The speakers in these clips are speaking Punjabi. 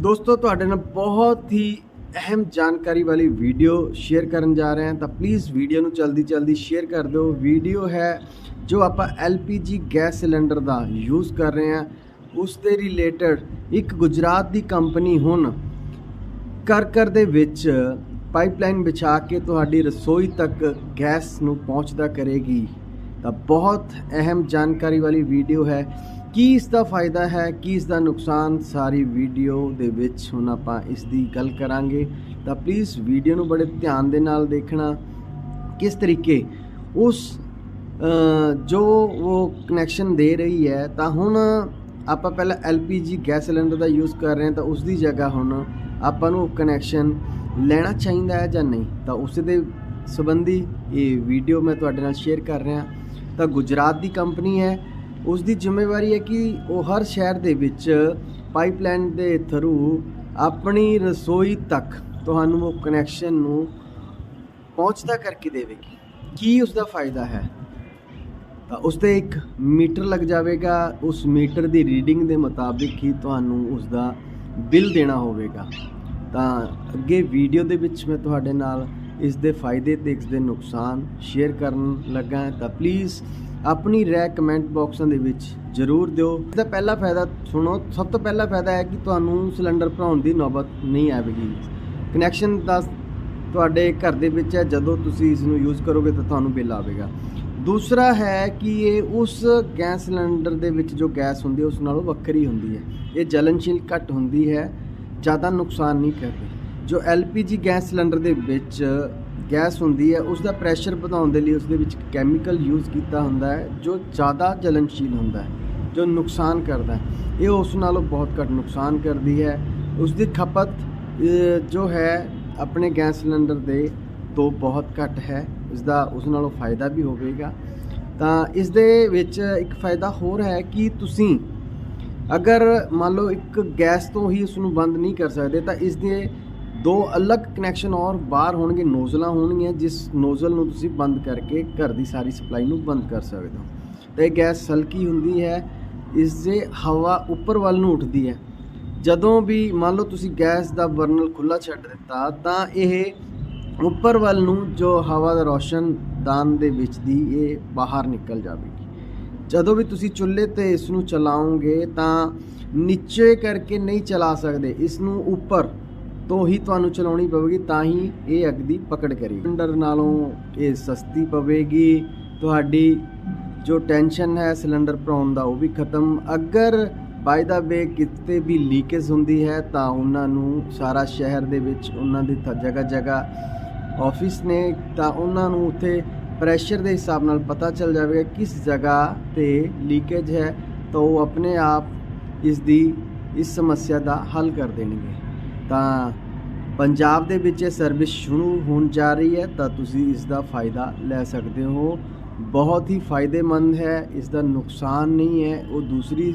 ਦੋਸਤੋ, ਤੁਹਾਡੇ ਨਾਲ ਬਹੁਤ ਹੀ ਅਹਿਮ ਜਾਣਕਾਰੀ ਵਾਲੀ ਵੀਡੀਓ ਸ਼ੇਅਰ ਕਰਨ ਜਾ ਰਹੇ ਹਾਂ। ਤਾਂ ਪਲੀਜ਼ ਵੀਡੀਓ ਨੂੰ ਜਲਦੀ ਜਲਦੀ ਸ਼ੇਅਰ ਕਰ ਦਿਓ। ਵੀਡੀਓ ਹੈ ਜੋ ਆਪਾਂ LPG ਗੈਸ ਸਿਲੰਡਰ ਦਾ ਯੂਜ਼ ਕਰ ਰਹੇ ਹਾਂ। ਉਸ ਦੇ ਰਿਲੇਟਡ ਇੱਕ ਗੁਜਰਾਤ ਦੀ ਕੰਪਨੀ ਹੁਣ ਘਰ ਘਰ ਦੇ ਵਿੱਚ ਪਾਈਪਲਾਈਨ ਵਿਛਾ ਕੇ ਤੁਹਾਡੀ ਰਸੋਈ ਤੱਕ ਗੈਸ ਨੂੰ ਪਹੁੰਚਦਾ ਕਰੇਗੀ। ਤਾਂ ਬਹੁਤ ਅਹਿਮ ਜਾਣਕਾਰੀ ਵਾਲੀ ਵੀਡੀਓ ਹੈ। ਕੀ ਇਸ ਦਾ ਫਾਇਦਾ ਹੈ, ਕੀ ਇਸ ਦਾ ਨੁਕਸਾਨ? ਸਾਰੀ ਵੀਡੀਓ ਦੇ ਵਿੱਚ ਹੁਣ ਆਪਾਂ ਇਸ ਦੀ ਗੱਲ ਕਰਾਂਗੇ। ਤਾਂ ਪਲੀਜ਼ ਵੀਡੀਓ ਨੂੰ ਬੜੇ ਧਿਆਨ ਦੇ ਨਾਲ ਦੇਖਣਾ। ਕਿਸ ਤਰੀਕੇ ਉਸ ਜੋ ਉਹ ਕਨੈਕਸ਼ਨ ਦੇ ਰਹੀ ਹੈ, ਤਾਂ ਹੁਣ ਆਪਾਂ ਪਹਿਲਾਂ LPG ਗੈਸ ਸਿਲੰਡਰ ਦਾ ਯੂਜ਼ ਕਰ ਰਹੇ ਹਾਂ, ਤਾਂ ਉਸ ਦੀ ਜਗ੍ਹਾ ਹੁਣ ਆਪਾਂ ਨੂੰ ਕਨੈਕਸ਼ਨ ਲੈਣਾ ਚਾਹੀਦਾ ਹੈ ਜਾਂ ਨਹੀਂ? ਤਾਂ ਉਸ ਦੇ ਸੰਬੰਧੀ ਇਹ ਵੀਡੀਓ ਮੈਂ ਤੁਹਾਡੇ ਨਾਲ ਸ਼ੇਅਰ ਕਰ ਰਿਹਾ। ਤਾਂ ਗੁਜਰਾਤ ਦੀ ਕੰਪਨੀ ਹੈ। ਉਸ ਦੀ ਜ਼ਿੰਮੇਵਾਰੀ ਹੈ ਕਿ ਉਹ ਹਰ ਸ਼ਹਿਰ ਦੇ ਵਿੱਚ ਪਾਈਪਲਾਈਨ ਦੇ ਥਰੂ ਆਪਣੀ ਰਸੋਈ ਤੱਕ ਤੁਹਾਨੂੰ ਉਹ ਕਨੈਕਸ਼ਨ ਨੂੰ ਪਹੁੰਚਦਾ ਕਰਕੇ ਦੇਵੇਗੀ। ਕੀ ਉਸ ਦਾ ਫਾਇਦਾ ਹੈ? ਤਾਂ ਉਸ ਤੇ ਇੱਕ ਮੀਟਰ ਲੱਗ ਜਾਵੇਗਾ। ਉਸ ਮੀਟਰ ਦੀ ਰੀਡਿੰਗ ਦੇ ਮੁਤਾਬਿਕ ਹੀ ਤੁਹਾਨੂੰ ਉਸ ਦਾ ਬਿੱਲ ਦੇਣਾ ਹੋਵੇਗਾ। ਤਾਂ ਅੱਗੇ ਵੀਡੀਓ ਦੇ ਵਿੱਚ ਮੈਂ ਤੁਹਾਡੇ ਨਾਲ ਇਸ ਦੇ ਫਾਇਦੇ ਤੇ ਇਸ ਦੇ ਨੁਕਸਾਨ ਸ਼ੇਅਰ ਕਰਨ ਲੱਗਾ ਤਾਂ ਪਲੀਜ਼ ਆਪਣੀ ਰਾਏ ਕਮੈਂਟ ਬਾਕਸਾਂ ਦੇ ਵਿੱਚ ਜ਼ਰੂਰ ਦਿਓ। ਇਹਦਾ ਪਹਿਲਾ ਫਾਇਦਾ ਸੁਣੋ, ਸਭ ਤੋਂ ਪਹਿਲਾ ਫਾਇਦਾ ਹੈ ਕਿ ਤੁਹਾਨੂੰ ਸਿਲੰਡਰ ਭਰਾਉਣ ਦੀ ਨੌਬਤ ਨਹੀਂ ਆਵੇਗੀ। ਕਨੈਕਸ਼ਨ ਦਾ ਤੁਹਾਡੇ ਘਰ ਦੇ ਵਿੱਚ ਹੈ, ਜਦੋਂ ਤੁਸੀਂ ਇਸ ਨੂੰ ਯੂਜ਼ ਕਰੋਗੇ ਤਾਂ ਤੁਹਾਨੂੰ ਬਿੱਲ ਆਵੇਗਾ। ਦੂਸਰਾ ਹੈ ਕਿ ਇਹ ਉਸ ਗੈਸ ਸਿਲੰਡਰ ਦੇ ਵਿੱਚ ਜੋ ਗੈਸ ਹੁੰਦੀ ਹੈ, ਉਸ ਨਾਲੋਂ ਵੱਖਰੀ ਹੁੰਦੀ ਹੈ। ਇਹ ਜਲਨਸ਼ੀਲ ਘੱਟ ਹੁੰਦੀ ਹੈ, ਜ਼ਿਆਦਾ ਨੁਕਸਾਨ ਨਹੀਂ ਕਰਦੀ। ਜੋ LPG ਗੈਸ ਸਿਲੰਡਰ ਦੇ ਵਿੱਚ ਗੈਸ ਹੁੰਦੀ ਹੈ ਉਸ ਦਾ ਪ੍ਰੈਸ਼ਰ ਵਧਾਉਣ ਦੇ ਲਈ ਉਸ ਦੇ ਵਿੱਚ ਕੈਮੀਕਲ ਯੂਜ਼ ਕੀਤਾ ਹੁੰਦਾ ਹੈ, ਜੋ ਜ਼ਿਆਦਾ ਜਲਨਸ਼ੀਲ ਹੁੰਦਾ ਹੈ, ਜੋ ਨੁਕਸਾਨ ਕਰਦਾ ਹੈ। ਇਹ ਉਸ ਨਾਲੋਂ ਬਹੁਤ ਘੱਟ ਨੁਕਸਾਨ ਕਰਦੀ ਹੈ। ਉਸ ਦੀ ਖਪਤ ਜੋ ਹੈ ਆਪਣੇ ਗੈਸ ਸਿਲੰਡਰ ਦੇ ਤੋਂ ਬਹੁਤ ਘੱਟ ਹੈ। ਇਸ ਦਾ ਉਸ ਨਾਲੋਂ ਫਾਇਦਾ ਵੀ ਹੋਵੇਗਾ। ਤਾਂ ਇਸ ਦੇ ਵਿੱਚ ਇੱਕ ਫਾਇਦਾ ਹੋਰ ਹੈ ਕਿ ਤੁਸੀਂ ਅਗਰ ਮੰਨ ਲਓ ਇੱਕ ਗੈਸ ਤੋਂ ਹੀ ਉਸ ਨੂੰ ਬੰਦ ਨਹੀਂ ਕਰ ਸਕਦੇ, ਤਾਂ ਇਸ ਦੇ ਦੋ ਅਲੱਗ ਕਨੈਕਸ਼ਨ ਔਰ ਬਾਹਰ ਹੋਣਗੇ, ਨੋਜ਼ਲਾਂ ਹੋਣਗੀਆਂ, ਜਿਸ ਨੋਜ਼ਲ ਨੂੰ ਤੁਸੀਂ ਬੰਦ ਕਰਕੇ ਘਰ ਦੀ ਸਾਰੀ ਸਪਲਾਈ ਨੂੰ ਬੰਦ ਕਰ ਸਕਦੇ ਹੋ। ਤਾਂ ਇਹ ਗੈਸ ਹਲਕੀ ਹੁੰਦੀ ਹੈ, ਇਸ ਦੇ ਹਵਾ ਉੱਪਰ ਵੱਲ ਨੂੰ ਉੱਠਦੀ ਹੈ। ਜਦੋਂ ਵੀ ਮੰਨ ਲਓ ਤੁਸੀਂ ਗੈਸ ਦਾ ਬਰਨਲ ਖੁੱਲਾ ਛੱਡ ਦਿੱਤਾ, ਤਾਂ ਇਹ ਉੱਪਰ ਵੱਲ ਨੂੰ ਜੋ ਹਵਾ ਦਾ ਰੋਸ਼ਨਦਾਨ ਦੇ ਵਿੱਚ ਦੀ, ਇਹ ਬਾਹਰ ਨਿਕਲ ਜਾਵੇਗੀ। ਜਦੋਂ ਵੀ ਤੁਸੀਂ ਚੁੱਲ੍ਹੇ ਤੇ ਇਸ ਨੂੰ ਚਲਾਓਗੇ, ਤਾਂ ਨੀਚੇ ਕਰਕੇ ਨਹੀਂ ਚਲਾ ਸਕਦੇ, ਇਸ ਨੂੰ ਉੱਪਰ ਤੋਂ ਹੀ ਤੁਹਾਨੂੰ ਚਲਾਉਣੀ ਪਵੇਗੀ, ਤਾਂ ਹੀ ਇਹ ਅੱਗ ਦੀ ਪਕੜ ਕਰੇਗੀ ਸਿਲੰਡਰ ਨਾਲੋਂ ਇਹ ਸਸਤੀ ਪਵੇਗੀ। ਤੁਹਾਡੀ ਜੋ ਟੈਨਸ਼ਨ ਹੈ ਸਿਲੰਡਰ ਭਰਾਉਣ ਦਾ, ਉਹ ਵੀ ਖਤਮ। ਅਗਰ ਬਾਈ ਦਾ ਵੇ ਕਿਤੇ ਵੀ ਲੀਕੇਜ ਹੁੰਦੀ ਹੈ, ਤਾਂ ਉਹਨਾਂ ਨੂੰ ਸਾਰਾ ਸ਼ਹਿਰ ਦੇ ਵਿੱਚ ਉਹਨਾਂ ਦੀ ਜਗ੍ਹਾ ਜਗ੍ਹਾ ਆਫਿਸ ਨੇ, ਤਾਂ ਉਹਨਾਂ ਨੂੰ ਉੱਥੇ ਪ੍ਰੈਸ਼ਰ ਦੇ ਹਿਸਾਬ ਨਾਲ ਪਤਾ ਚੱਲ ਜਾਵੇਗਾ ਕਿਸ ਜਗ੍ਹਾ ਤੇ ਲੀਕੇਜ ਹੈ, ਤਾਂ ਉਹ ਆਪਣੇ ਆਪ ਇਸ ਦੀ, ਇਸ ਸਮੱਸਿਆ ਦਾ ਹੱਲ ਕਰ ਦੇਣਗੇ। ਤਾਂ ਪੰਜਾਬ ਦੇ ਵਿੱਚ ਇਹ ਸਰਵਿਸ ਸ਼ੁਰੂ ਹੋਣ ਜਾ ਰਹੀ ਹੈ, ਤਾਂ ਤੁਸੀਂ ਇਸ ਦਾ ਫਾਇਦਾ ਲੈ ਸਕਦੇ ਹੋ। ਬਹੁਤ ਹੀ ਫਾਇਦੇਮੰਦ ਹੈ ਇਸ ਦਾ ਨੁਕਸਾਨ ਨਹੀਂ ਹੈ। ਉਹ ਦੂਸਰੀ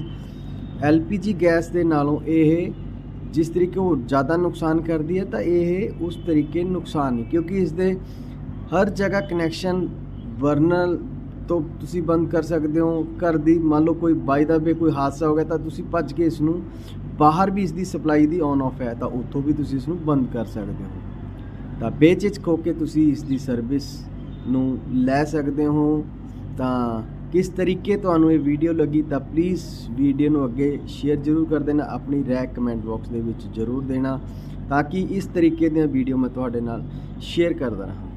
LPG ਗੈਸ ਦੇ ਨਾਲੋਂ ਇਹ ਜਿਸ ਤਰੀਕੇ ਉਹ ਜ਼ਿਆਦਾ ਨੁਕਸਾਨ ਕਰਦੀ ਹੈ, ਤਾਂ ਇਹ ਉਸ ਤਰੀਕੇ ਨੁਕਸਾਨ ਨਹੀਂ, ਕਿਉਂਕਿ ਇਸ ਦੇ ਹਰ ਜਗ੍ਹਾ ਕਨੈਕਸ਼ਨ ਬਰਨਰ ਤੋਂ ਤੁਸੀਂ ਬੰਦ ਕਰ ਸਕਦੇ ਹੋ। ਘਰ ਦੀ ਮੰਨ ਲਓ ਕੋਈ ਬਾਈ ਦਾ ਵੇ ਕੋਈ ਹਾਦਸਾ ਹੋ ਗਿਆ, ਤਾਂ ਤੁਸੀਂ ਭੱਜ ਕੇ ਇਸ ਨੂੰ ਬਾਹਰ ਵੀ ਇਸ ਦੀ ਸਪਲਾਈ ਦੀ ਔਨ ਆਫ ਹੈ, ਤਾਂ ਉੱਥੋਂ ਵੀ ਤੁਸੀਂ ਇਸ ਨੂੰ ਬੰਦ ਕਰ ਸਕਦੇ ਹੋ। ਤਾਂ ਬੇਚਿਚ ਹੋ ਕੇ ਤੁਸੀਂ ਇਸ ਦੀ ਸਰਵਿਸ ਨੂੰ ਲੈ ਸਕਦੇ ਹੋ। ਤਾਂ ਕਿਸ ਤਰੀਕੇ ਤੁਹਾਨੂੰ ਇਹ ਵੀਡੀਓ ਲੱਗੀ, ਤਾਂ ਪਲੀਜ਼ ਵੀਡੀਓ ਨੂੰ ਅੱਗੇ ਸ਼ੇਅਰ ਜ਼ਰੂਰ ਕਰ ਦੇਣਾ, ਆਪਣੀ ਰੈਕ ਕਮੈਂਟ ਬਾਕਸ ਦੇ ਵਿੱਚ ਜ਼ਰੂਰ ਦੇਣਾ, ਤਾਂ ਕਿ ਇਸ ਤਰੀਕੇ ਦੀਆਂ ਵੀਡੀਓ ਮੈਂ ਤੁਹਾਡੇ ਨਾਲ ਸ਼ੇਅਰ ਕਰਦਾ ਰਹਾਂ।